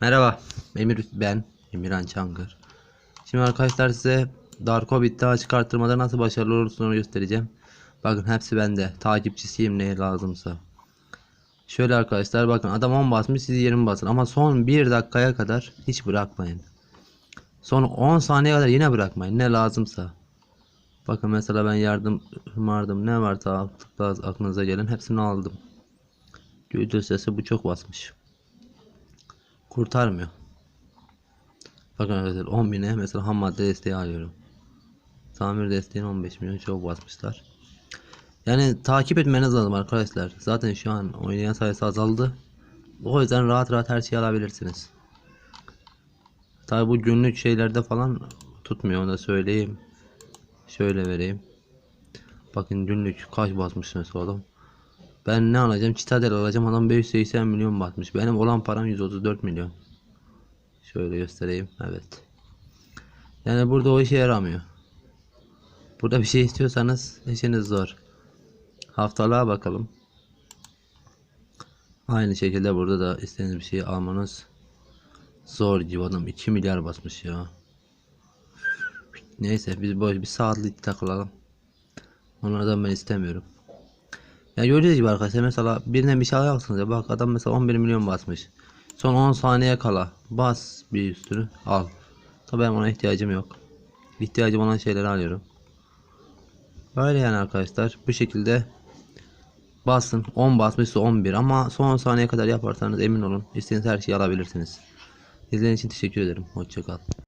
Merhaba, Emir ben, Emirhan Çankır. Şimdi arkadaşlar size Dark Hobbit'te açık arttırmada nasıl başarılı olursunuz göstereceğim. Bakın hepsi bende. Takipçisiyim ne lazımsa. Şöyle arkadaşlar bakın adam 10 basmış siz 20 basın ama son 1 dakikaya kadar hiç bırakmayın. Son 10 saniye kadar yine bırakmayın ne lazımsa. Bakın mesela ben yardım vardım ne varsa aklınıza gelen hepsini aldım. Göğüt sesi bu çok basmış kurtarmıyor. Bakın arkadaşlar 10 bine mesela ham madde desteği alıyorum. Tamir desteğini 15 milyon çok basmışlar. Yani takip etmeniz lazım arkadaşlar. Zaten şu an oynayan sayısı azaldı. O yüzden rahat rahat her şeyi alabilirsiniz. Tabi bu günlük şeylerde falan tutmuyor onu da söyleyeyim. Şöyle vereyim. Bakın günlük kaç basmış mesela adam. Ben ne alacağım? Citadel alacağım. Adam 580 milyon batmış. Benim olan param 134 milyon. Şöyle göstereyim. Evet. Yani burada o işe yaramıyor. Burada bir şey istiyorsanız işiniz zor. Haftalığa bakalım. Aynı şekilde burada da istediğiniz bir şeyi almanız zor gibi adam 2 milyar basmış ya. Neyse biz böyle bir saatlik takılalım. Onlardan ben istemiyorum. Ya gördüğünüz gibi arkadaşlar mesela birine bir şey alacaksınız ya bak adam mesela 11 milyon basmış. Son 10 saniye kala bas bir üstünü al. Tabi benim ona ihtiyacım yok. İhtiyacım olan şeyleri alıyorum. Böyle yani arkadaşlar bu şekilde basın 10 basmışsa 11 ama son 10 saniye kadar yaparsanız emin olun istediğiniz her şeyi alabilirsiniz. İzlediğiniz için teşekkür ederim. Hoşçakal.